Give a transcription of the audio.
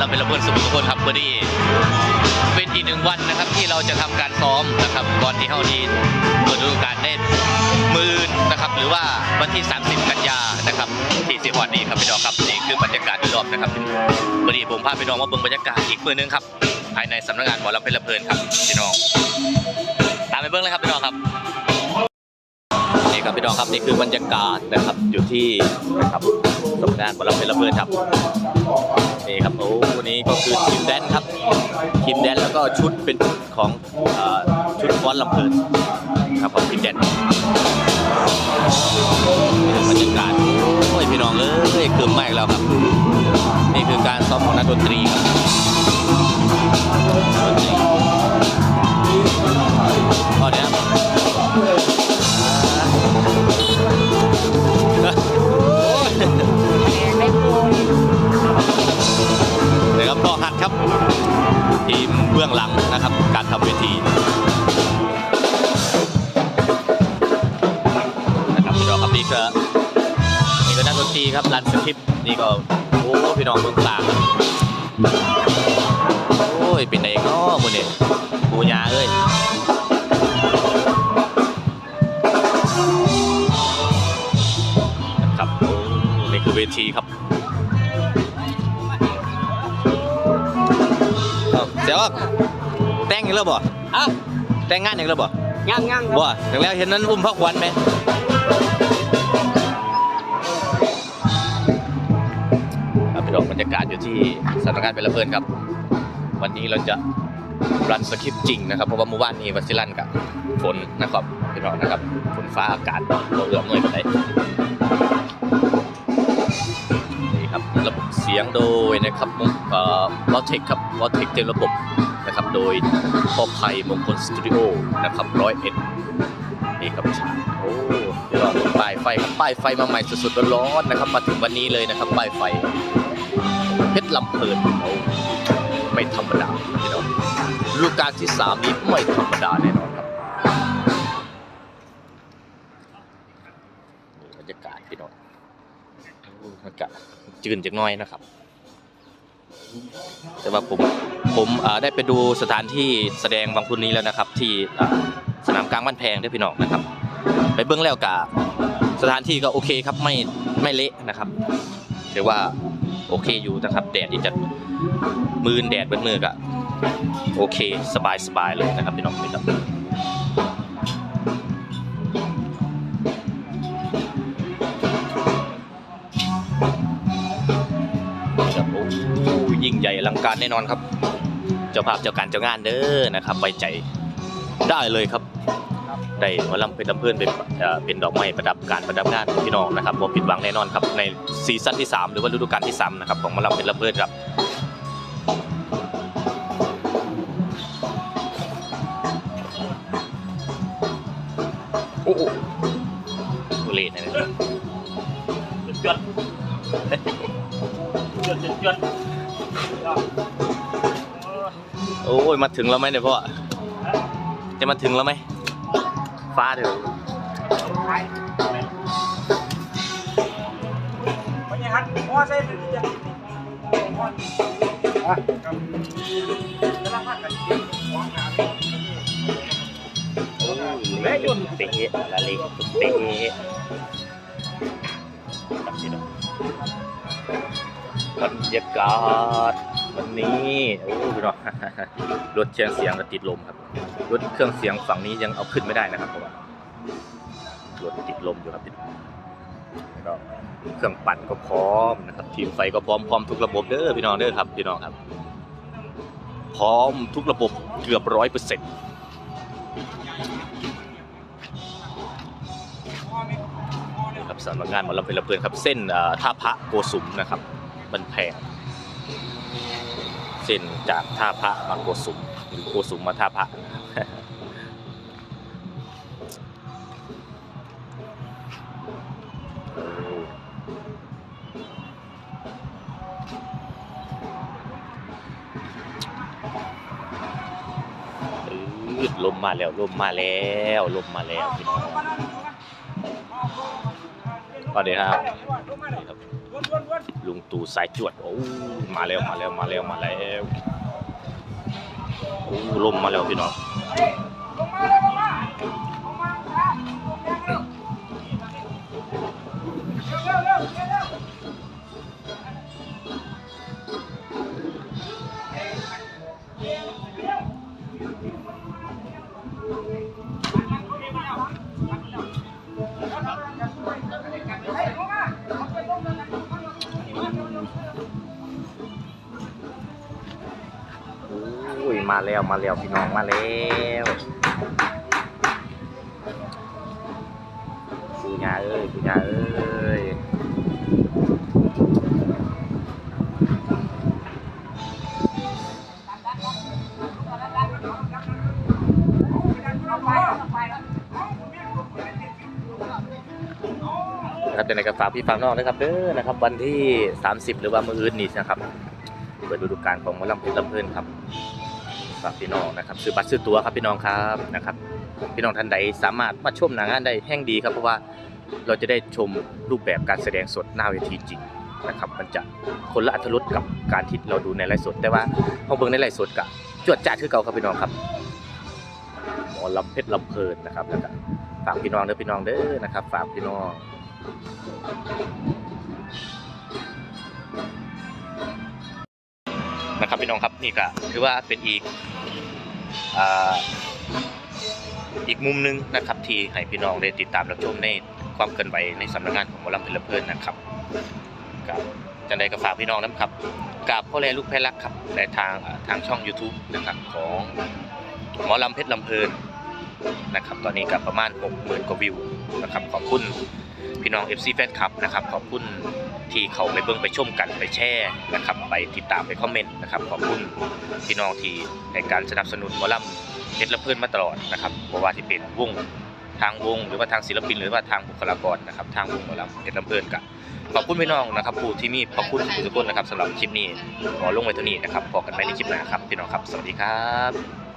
ลำเป็นระเบิดสุขทุกคนครับวันนี้เป็นอีกหนึ่งวันนะครับที่เราจะทำการซ้อมนะครับก่อนที่เฮาดีเปิดฤดูกาลได้มืนนะครับ หรือว่าวันที่ 30 กันยานะครับที่สิงห์วันนี้ครับพี่น้องครับนี่คือบรรยากาศโดยรอบนะครับวันนี้ผมพาพี่น้องมาเบิ่งบรรยากาศอีกมือนึงครับภายในสำนักงานหมอลำเป็นระเพลินครับพี่น้องตามไปเบิ่งเลยครับพี่น้องครับนี่ครับพี่น้องครับนี่คือบรรยากาศนะครับอยู่ที่นะครับสำนักงานบอลลัมเป็นระเบิดครับ นี่ครับโอ้วันนี้ก็คือทีมแดนครับทีมแดนแล้วก็ชุดเป็นชุดของอชุดฟ้อนลำเพลินครับของทีมแดนบรรยากาศโอ้ยพี่น้องเอ้ยคือใหม่แล้วครับ นี่คือการซ้อมของนักดนตรีครับ นักดนตรีครับรันสคริปต์นี่ก็โอ้พี่น้องเบื้องกลางโอ้ยเป็นไงก็มือเนี่ยปูยาเอ้ยนะครับโอ้นี่คือเวทีครับเอ้าเดี๋ยวแต่งอีกแล้วบ่อะแต่งงานอีกแล้วบ่ย่างย่างบ่ถึงแล้วเห็นนั้นอุ้มพักวันไหม สำนักงานเป็นระเบิดครับ วันนี้เราจะรันสคริปต์จริงนะครับ เพราะว่าเมื่อวานนี้วัชิรันกับฝนนะครับพี่น้องนะครับฝนฟ้าอากาศเราเอื้อมหน่วยได้นี่ครับระบบเสียงโดยนะครับเอ่อวอเทคครับวอเทคเต็มระบบนะครับโดยพ่อไผ่มงคลสตูดิโอนะครับร้อยเอ็ดนี่ครับโอ้เดี๋ยวเราดูป้ายไฟครับป้ายไฟมาใหม่สดๆร้อนๆนะครับ มาถึงวันนี้เลยนะครับป้ายไฟ เพชรลำเพลินโอ้ไม่ธรรมดาพี่น้องฤดูกาลที่สามนี้ไม่ธรรมดาแน่นอนครับนี่บรรยากาศพี่น้องโอ้บรรยากาศจืนจังน้อยนะครับ แต่ว่าผมผมได้ไปดูสถานที่แสดงบางพุนนี้แล้วนะครับ ที่สนามกลางบ้านแพงด้วยพี่น้องนะครับ ไปเบื้องแล้วกะสถานที่ก็โอเคครับไม่ไม่เละนะครับถือว่า โอเคอยู่นะครับ แดดที่จะมืนแดดเบิ้มือกะโอเคสบายสบายเลยนะครับพี่น้องพี่น้องครับโอ้ยิ่งใหญ่อลังการแน่นอนครับ เจ้าภาพเจ้าการเจ้างานเด้อนะครับไว้ใจได้เลยครับ ได้หมาลำเป็นลำเพื่อนเป็นเอ่อเป็นดอกไม้ประดับการประดับงานของพี่น้องนะครับผมผิดหวังแน่นอนครับในซีซั่นที่ 3 หรือว่าฤดูกาลที่3นะครับของหมาลำเป็นลำเพื่อนครับ โอ้โหทุเรศนะเนี่ยจวดจวดจวดจวดโอ้ยมาถึงแล้วไหมเนี่ยพ่อจะมาถึงแล้วไหม ฟ้าเดี๋ยวมันยังหันหัวใส่เป็นจะหัวอะครับจะรับพัดกันจริงหัวหนาโอ้ยแม่ยนเตะละล็กเตะบรรยากาศ วันนี้โอ้พี่น้องรถเครื่องเสียงก็ติดลมครับรถเครื่องเสียงฝั่งนี้ยังเอาขึ้นไม่ได้นะครับเพราะว่ารถติดลมอยู่ครับพี่น้องแล้วก็เครื่องปั่นก็พร้อมนะครับ ทีมไฟก็พร้อมพร้อมทุกระบบเด้อพี่น้องเด้อครับพี่น้องครับ พร้อมทุกระบบเกือบร้อยเปอร์เซ็นต์ครับสำนักงานมอลำเพลินเพลินครับ เส้นท่าพระโกสุมนะครับมันแพง เส้นจากท่าพระมาโกสุมหรือโกสุมมาท่าพระนะครับโอ้อืดลมมาแล้วลมมาแล้วลมมาแล้วพี่น้องสวัสดีครับ ลุงตู่สายจวดโอ้มาแล้วมาแล้วมาแล้วมาแล้วโอ้ลมมาแล้วพี่น้อง มาแล้วมาแล้วพี่น้องมาแล้วปูญาเอ้ยปูญาเอ้ยนะครับเป็นในกระฝากพี่ฟังนอกนะครับเด้อนะครับ วันที่ 30 หรือว่ามื้ออื่นนี้นะครับเปิดฤดูกาลของมอลำเพชรลำเพลินครับ ฝากพี่น้องนะครับซื้อบัตรซื้อตั๋วครับพี่น้องครับนะครับ พี่น้องท่านใดสามารถมาชมหนังงานได้แห่งดีครับเพราะว่าเราจะได้ชมรูปแบบการแสดงสดหน้าเวทีจริงนะครับมันจะคนละอัตรสกับการที่เราดูในไลฟ์สด แต่ว่าพอเบิ่งในไลฟ์สดกะจวดจ้าคือเก่าครับพี่น้องครับหมอลำเพชรลำเพลินนะครับแล้วก็ฝากพี่น้องเด้อพี่น้องเด้อนะครับ ฝากพี่น้อง นะครับพี่น้องครับนี่ก็ถือว่าเป็นอีกอีกมุมหนึงนะครับที่ให้พี่น้องได้ติดตามรับชมในความเคลื่อนไหวในสำนักงานของหมอลำเพลินเพลินนะครับกับจันใดก็ฝากพี่น้องนะครับกับพ่อแลลูกแพรรักครับในทางทางช่อง YouTube นะครับของหมอลำเพชรลำเพลินนะครับตอนนี้กับประมาณ 60,000กว่าวิวนะครับขอบคุณพี่น้อง FC แฟนคลับนะครับขอบคุณ ที่เขาไปเบิ่งไปชมกันไปแชร์นะครับไปติดตามไปคอมเมนต์นะครับขอบคุณพี่น้องที่ในการสนับสนุนหมอลำเพชรละเพื่อนมาตลอดนะครับเพราะว่าที่เป็นวงทางวงหรือว่าทางศิลปิน หรือว่าทางบุคลากรนะครับทางวงหมอลำเพชรละเพื่อนกับขอบคุณพี่น้องนะครับผู้ที่มีขอบคุณทุกคนนะครับสำหรับคลิปนี้ขอลงไว้เท่านี้นะครับพบกันใหม่ในคลิปหน้าครับพี่น้องครับสวัสดีครับ